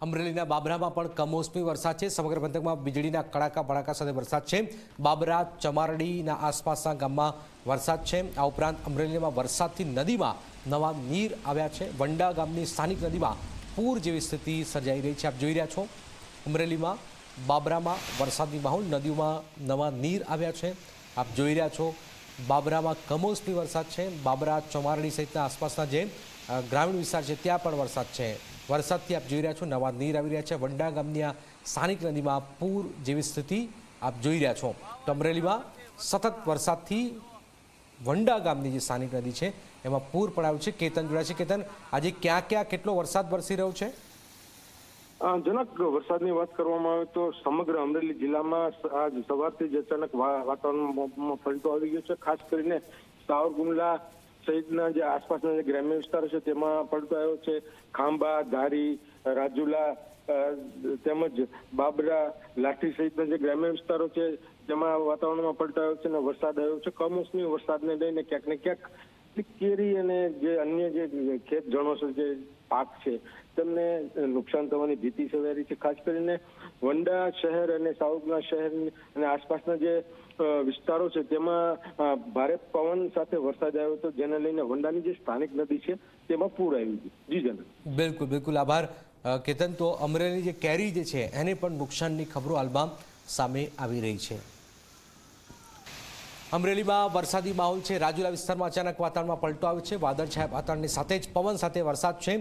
અમરેલીના બાબરામાં પણ કમોસમી વરસાદ છે. સમગ્ર પંથકમાં વીજળીના કડાકા ભડાકા સાથે વરસાદ છે. બાબરા, ચમારડીના આસપાસના ગામમાં વરસાદ છે. આ ઉપરાંત અમરેલીમાં વરસાદથી નદીમાં નવા નીર આવ્યા છે. વંડા ગામની સ્થાનિક નદીમાં પૂર જેવી સ્થિતિ સર્જાઈ રહી છે. આપ જોઈ રહ્યા છો, અમરેલીમાં બાબરામાં વરસાદની માહોલ, નદીઓમાં નવા નીર આવ્યા છે. આપ જોઈ રહ્યા છો, બાબરામાં કમોસમી વરસાદ છે. બાબરા, ચોમારડી સહિતના આસપાસના જે ગ્રામીણ વિસ્તાર છે, ત્યાં પણ વરસાદ છે. વરસાદથી આપ જોઈ રહ્યા છો, નવા નીર આવી રહ્યા છે. વંડા ગામની આ સ્થાનિક નદીમાં પૂર જેવી સ્થિતિ આપ જોઈ રહ્યા છો. તો અમરેલીમાં સતત વરસાદથી વંડા ગામની જે સ્થાનિક નદી છે, એમાં પૂર પડાયું છે. કેતન જોડાય છે. કેતન, આજે ક્યાં ક્યાં કેટલો વરસાદ વરસી રહ્યો છે? જનક વરસાદની વાત કરવામાં આવે તો સમગ્ર અમરેલી જિલ્લામાં આજ સવારથી જ અચાનક વાતાવરણમાં પલટો આવી ગયો છે. ખાસ કરીને સાવરકુંડલા સહિતના જે આસપાસના જે ગ્રામ્ય વિસ્તારો છે, તેમાં પડતો આવ્યો છે. ખાંભા, ધારી, રાજુલા તેમજ બાબરા, લાઠી સહિતના જે ગ્રામ્ય વિસ્તારો છે, તેમાં વાતાવરણમાં પડતો આવ્યો છે અને વરસાદ આવ્યો છે. કમોસમી વરસાદને લઈને ક્યાંક ને ક્યાંક કેરી અને જે અન્ય જે ખેત જણોસર જે પાક છે, તેમને નુકસાન થવાની ભીતિ સેવાઈ છે. ખાસ કરીને વંડા શહેર અને સાઉથના શહેર અને આસપાસના જે વિસ્તારો છે, તેમાં ભારે પવન સાથે વરસાદ આવ્યો હતો. જેને લઈને વંડાની જે સ્થાનિક નદી છે, તેમાં પૂર આવ્યું હતું જી જન બિલકુલ બિલકુલ. આભાર. કેતન, તો અમરેલી જે કેરી જે છે, એને પણ નુકસાનની ખબરો હાલમાં સામે આવી રહી છે. અમરેલીમાં વરસાદી માહોલ છે. રાજુલા વિસ્તારમાં અચાનક વાતાવરણમાં પલટો આવ્યો છે. વાદળછાયા વાતાવરણની સાથે જ પવન સાથે વરસાદ છે.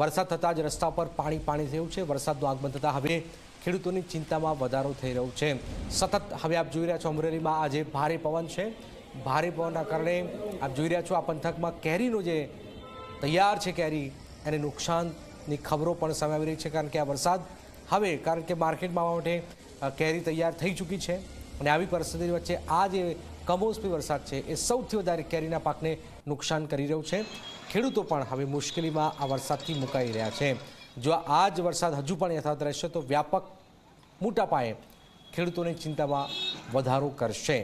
વરસાદ થતાં જ રસ્તા પર પાણી પાણી થયું છે. વરસાદનું આગમન થતાં હવે ખેડૂતોની ચિંતામાં વધારો થઈ રહ્યો છે. સતત હવે આપ જોઈ રહ્યા છો અમરેલીમાં આજે ભારે પવન છે. ભારે પવનના કારણે આપ જોઈ રહ્યા છો આ પંથકમાં કેરીનો જે તૈયાર છે કેરી, એને નુકસાનની ખબરો પણ સામે આવી રહી છે કારણ કે આ વરસાદ હવે, કારણ કે માર્કેટમાં માટે કેરી તૈયાર થઈ ચૂકી છે. અને આવી પરિસ્થિતિ વચ્ચે આ જે કમોસમી વરસાદ છે, એ સૌથી વધારે કેરીના પાકને નુકસાન કરી રહ્યું છે. ખેડૂતો પણ હવે મુશ્કેલીમાં આ વરસાદથી મુકાઈ રહ્યા છે. જો આ જ વરસાદ હજુ પણ યથાર્થ રહેશે, તો વ્યાપક મોટા પાયે ખેડૂતોની ચિંતામાં વધારો કરશે.